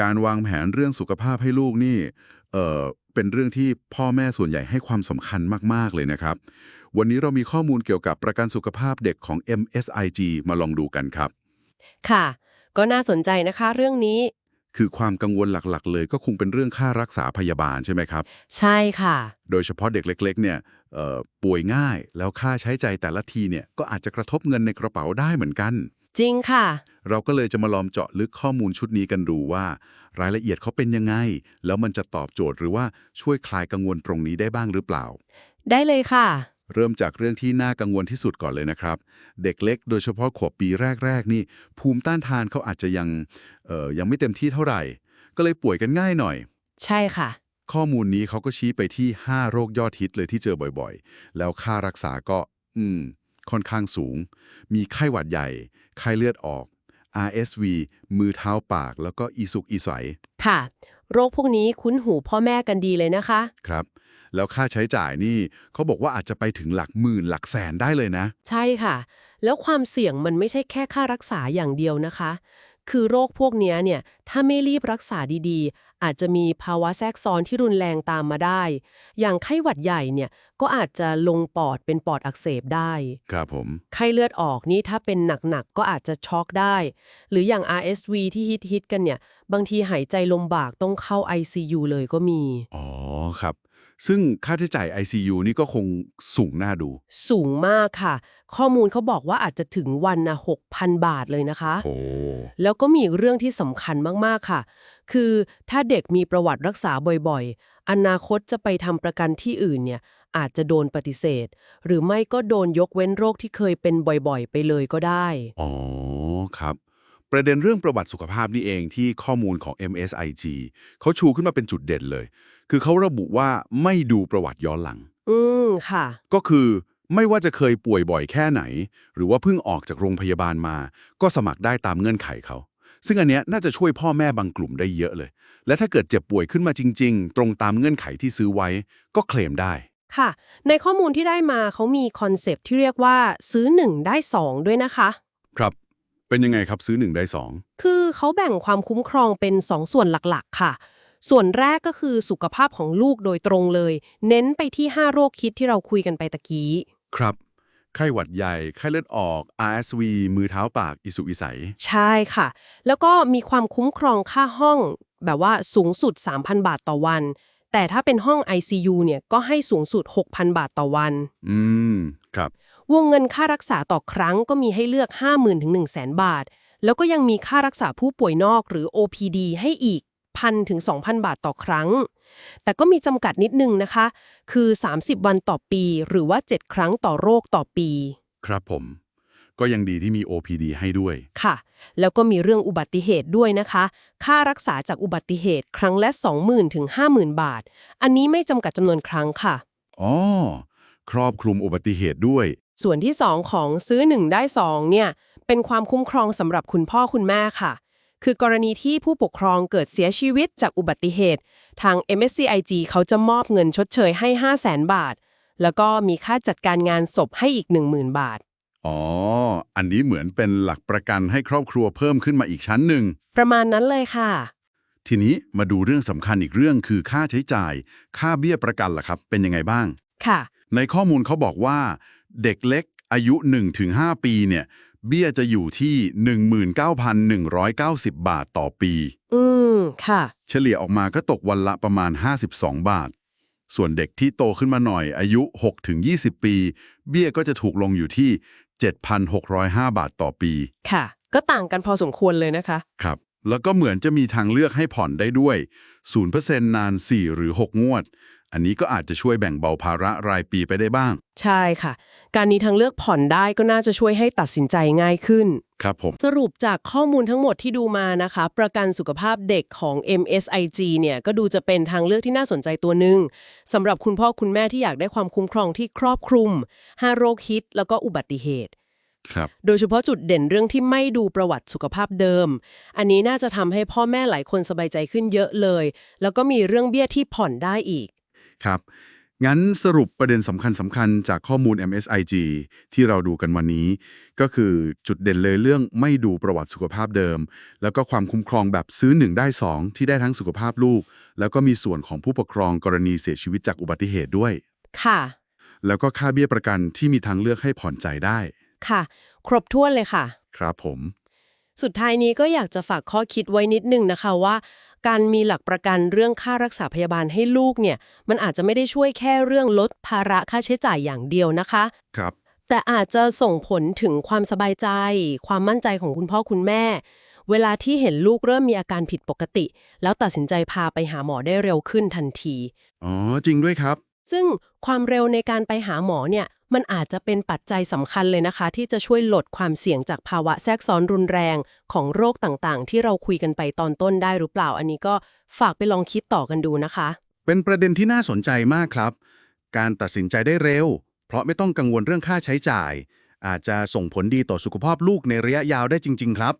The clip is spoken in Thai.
การวางแผนเรื่องสุขภาพให้ลูกนี่เอ่อเป็นเรื่องที่พ่อแม่ส่วนใหญ่ให้ความสำคัญมาก ๆ เลยนะครับ วันนี้เรามีข้อมูลเกี่ยวกับประกันสุขภาพเด็กของ MSIG มาลองดูกันครับ ค่ะ ก็น่าสนใจนะคะเรื่องนี้ คือความกังวลหลักๆ เลยก็คงเป็นเรื่องค่ารักษาพยาบาลใช่ไหมครับ ใช่ค่ะ โดยเฉพาะเด็กเล็ก ๆ เนี่ยเอ่อป่วยง่ายแล้วค่าใช้จ่ายแต่ละทีเนี่ยก็อาจจะกระทบเงินในกระเป๋าได้เหมือนกัน จริงค่ะ เราก็เลยจะมาลองเจาะลึกข้อมูลชุดนี้กันดูว่า รายละเอียดเขาเป็นยังไง แล้วมันจะตอบโจทย์หรือว่าช่วยคลายกังวลตรงนี้ได้บ้างหรือเปล่า ได้เลยค่ะ เริ่มจากเรื่องที่น่ากังวลที่สุดก่อนเลยนะครับ เด็กเล็กโดยเฉพาะขวบปีแรก ๆ นี่ ภูมิต้านทานเขาอาจจะยังเออยังไม่เต็มที่เท่าไหร่ ก็เลยป่วยกันง่ายหน่อย ใช่ค่ะข้อมูลนี้เขาก็ชี้ไปที่ 5 โรคยอดฮิตเลยที่เจอบ่อยๆ แล้วค่ารักษาก็ อืม ค่อนข้างสูง มีไข้หวัดใหญ่ ไข้เลือดออก RSV มือเท้าปากแล้วก็อีสุกอีใสค่ะ โรคพวกนี้คุ้นหูพ่อแม่กันดีเลยนะคะ ครับ แล้วค่าใช้จ่ายนี่เขาบอกว่าอาจจะไปถึงหลักหมื่นหลักแสนได้เลยนะ ใช่ค่ะ แล้วความเสี่ยงมันไม่ใช่แค่ค่ารักษาอย่างเดียวนะคะ คือโรคพวกเนี้ยเนี่ยถ้าไม่รีบรักษาดีๆ อาจจะมีภาวะแทรกซ้อนที่รุนแรงตามมาได้ อย่างไข้หวัดใหญ่เนี่ยก็อาจจะลงปอดเป็นปอดอักเสบได้ ครับผม ไข้เลือดออกนี่ถ้าเป็นหนักๆ ก็อาจจะช็อกได้ หรืออย่าง RSV ที่ฮิตๆกันเนี่ย บางทีหายใจลมบากต้องเข้า ICU เลยก็มี อ๋อครับ ซึ่งค่าใช้จ่าย ICU นี่ก็คงสูงน่าดู สูงมากค่ะ ข้อมูลเขาบอกว่าอาจจะถึงวันนะ6,000 บาทเลยนะคะ โอ้แล้วก็มีอีกเรื่องที่สำคัญมาก ๆ ค่ะ คือถ้าเด็กมีประวัติรักษาบ่อยๆ อนาคตจะไปทำประกันที่อื่นเนี่ย อาจจะโดนปฏิเสธ หรือไม่ก็โดนยกเว้นโรคที่เคยเป็นบ่อยๆ ไปเลยก็ได้ อ๋อครับ ประเด็นเรื่องประวัติสุขภาพนี่เองที่ข้อมูลของ MSIG เขาชูขึ้นมาเป็นจุดเด่นเลย คือเขาระบุว่าไม่ดูประวัติย้อนหลัง อืมค่ะ ก็คือไม่ว่าจะเคยป่วยบ่อยแค่ไหน หรือว่าเพิ่งออกจากโรงพยาบาลมา ก็สมัครได้ตามเงื่อนไขเขา ซึ่งอันเนี้ยน่าจะช่วยพ่อแม่บางกลุ่มได้เยอะเลย และถ้าเกิดเจ็บป่วยขึ้นมาจริง ๆ ตรงตามเงื่อนไขที่ซื้อไว้ ก็เคลมได้ ค่ะ ในข้อมูลที่ได้มาเขามีคอนเซปต์ที่เรียกว่าซื้อ 1 ได้ 2 ด้วยนะคะครับ เป็นยังไงครับซื้อหนึ่งได้สองคือเขาแบ่งความคุ้มครองเป็น 2 ส่วนหลักๆ ค่ะ ส่วนแรกก็คือสุขภาพของลูกโดยตรงเลย เน้นไปที่ 5 โรคคิดที่เราคุยกันไปตะกี้ ครับ ไข้หวัดใหญ่ ไข้เลือดออก RSV มือเท้าปาก อิสุกอิใสใช่ค่ะ แล้วก็มีความคุ้มครองค่าห้อง แบบว่าสูงสุด 3,000 บาทต่อวัน แต่ถ้าเป็นห้อง ICU เนี่ยก็ให้สูงสุด 6,000 บาทต่อวัน อืม ครับ วงเงินค่ารักษาต่อครั้งก็มีให้เลือก 50,000ถึง100,000 บาท แล้วก็ยังมีค่ารักษาผู้ป่วยนอกหรือ OPD ให้อีก1,000ถึง 2,000 บาทต่อครั้ง แต่ก็มีจำกัดนิดนึงนะคะ คือ 30 วันต่อปี หรือว่า 7 ครั้งต่อโรคต่อปี ครับผม ก็ยังดีที่มี OPD ให้ด้วย ค่ะ แล้วก็มีเรื่องอุบัติเหตุด้วยนะคะ ค่ารักษาจากอุบัติเหตุครั้งละ 20,000 ถึง 50,000 บาท อันนี้ไม่จำกัดจำนวนครั้งค่ะ อ๋อ ครอบคลุมอุบัติเหตุด้วยส่วนที่ 2 ของซื้อ 1 ได้ 2 เนี่ย เป็นความคุ้มครองสำหรับคุณพ่อคุณแม่ค่ะ คือกรณีที่ผู้ปกครองเกิดเสียชีวิตจากอุบัติเหตุ ทาง MSCIG เขาจะมอบเงินชดเชยให้ 5 0 0แสนบาท แล้วก็มีค่าจัดการงานศพให้อีก 10,000 บาท อ๋อ อันนี้เหมือนเป็นหลักประกันให้ครอบครัวเพิ่มขึ้นมาอีกชั้นหนึ่ง ประมาณนั้นเลยค่ะ ทีนี้มาดูเรื่องสำคัญอีกเรื่องคือค่าใช้จ่าย ค่าเบี้ยประกันล่ะครับ เป็นยังไงบ้าง ค่ะ ในข้อมูลเขาบอกว่า เด็กเล็กอายุ 1-5 ปีเนี่ย เบี้ยจะอยู่ที่ 19,190 บาทต่อปี อืม ค่ะ เฉลี่ยออกมาก็ตกวันละประมาณ 52 บาท ส่วนเด็กที่โตขึ้นมาหน่อยอายุ 6-20 ปี เบี้ยก็จะถูกลงอยู่ที่ 7,605 บาทต่อปี ค่ะ ก็ต่างกันพอสมควรเลยนะคะ ครับ แล้วก็เหมือนจะมีทางเลือกให้ผ่อนได้ด้วย 0%นาน 4 หรือ 6 งวด อันนี้ก็อาจจะช่วยแบ่งเบาภาระรายปีไปได้บ้าง ใช่ค่ะ การนี้ทางเลือกผ่อนได้ก็น่าจะช่วยให้ตัดสินใจง่ายขึ้น ครับผม สรุปจากข้อมูลทั้งหมดที่ดูมานะคะ ประกันสุขภาพเด็กของ MSIG เนี่ยก็ดูจะเป็นทางเลือกที่น่าสนใจตัวหนึ่งสำหรับคุณพ่อคุณแม่ที่อยากได้ความคุ้มครองที่ครอบคลุม5โรคฮิต แล้วก็อุบัติเหตุครับโดยเฉพาะจุดเด่นเรื่องที่ไม่ดูประวัติสุขภาพเดิม อันนี้น่าจะทำให้พ่อแม่หลายคนสบายใจขึ้นเยอะเลย แล้วก็มีเรื่องเบี้ยที่ผ่อนได้อีก ครับ งั้นสรุปประเด็นสำคัญสำคัญๆจากข้อมูล MSIG ที่เราดูกันวันนี้ ก็คือจุดเด่นเลยเรื่องไม่ดูประวัติสุขภาพเดิม แล้วก็ความคุ้มครองแบบซื้อ 1 ได้ 2 ที่ได้ทั้งสุขภาพลูก แล้วก็มีส่วนของผู้ปกครองกรณีเสียชีวิตจากอุบัติเหตุด้วย ค่ะ แล้วก็ค่าเบี้ยประกันที่มีทางเลือกให้ผ่อนใจายได้ ค่ะ ครบถ้วนเลยค่ะ ครับผม สุดท้ายนี้ก็อยากจะฝากข้อคิดไว้นิดนึงนะคะว่า การมีหลักประกันเรื่องค่ารักษาพยาบาลให้ลูกเนี่ย มันอาจจะไม่ได้ช่วยแค่เรื่องลดภาระค่าใช้จ่ายอย่างเดียวนะคะ ครับ แต่อาจจะส่งผลถึงความสบายใจ ความมั่นใจของคุณพ่อคุณแม่ เวลาที่เห็นลูกเริ่มมีอาการผิดปกติ แล้วตัดสินใจพาไปหาหมอได้เร็วขึ้นทันที อ๋อ จริงด้วยครับ ซึ่งความเร็วในการไปหาหมอเนี่ย มันอาจจะเป็นปัจจัยสำคัญเลยนะคะ ที่จะช่วยลดความเสี่ยงจากภาวะแทรกซ้อนรุนแรงของโรคต่างๆ ที่เราคุยกันไปตอนต้นได้หรือเปล่า อันนี้ก็ฝากไปลองคิดต่อกันดูนะคะ เป็นประเด็นที่น่าสนใจมากครับ การตัดสินใจได้เร็ว เพราะไม่ต้องกังวลเรื่องค่าใช้จ่าย อาจจะส่งผลดีต่อสุขภาพลูกในระยะยาวได้จริง ๆ ครับ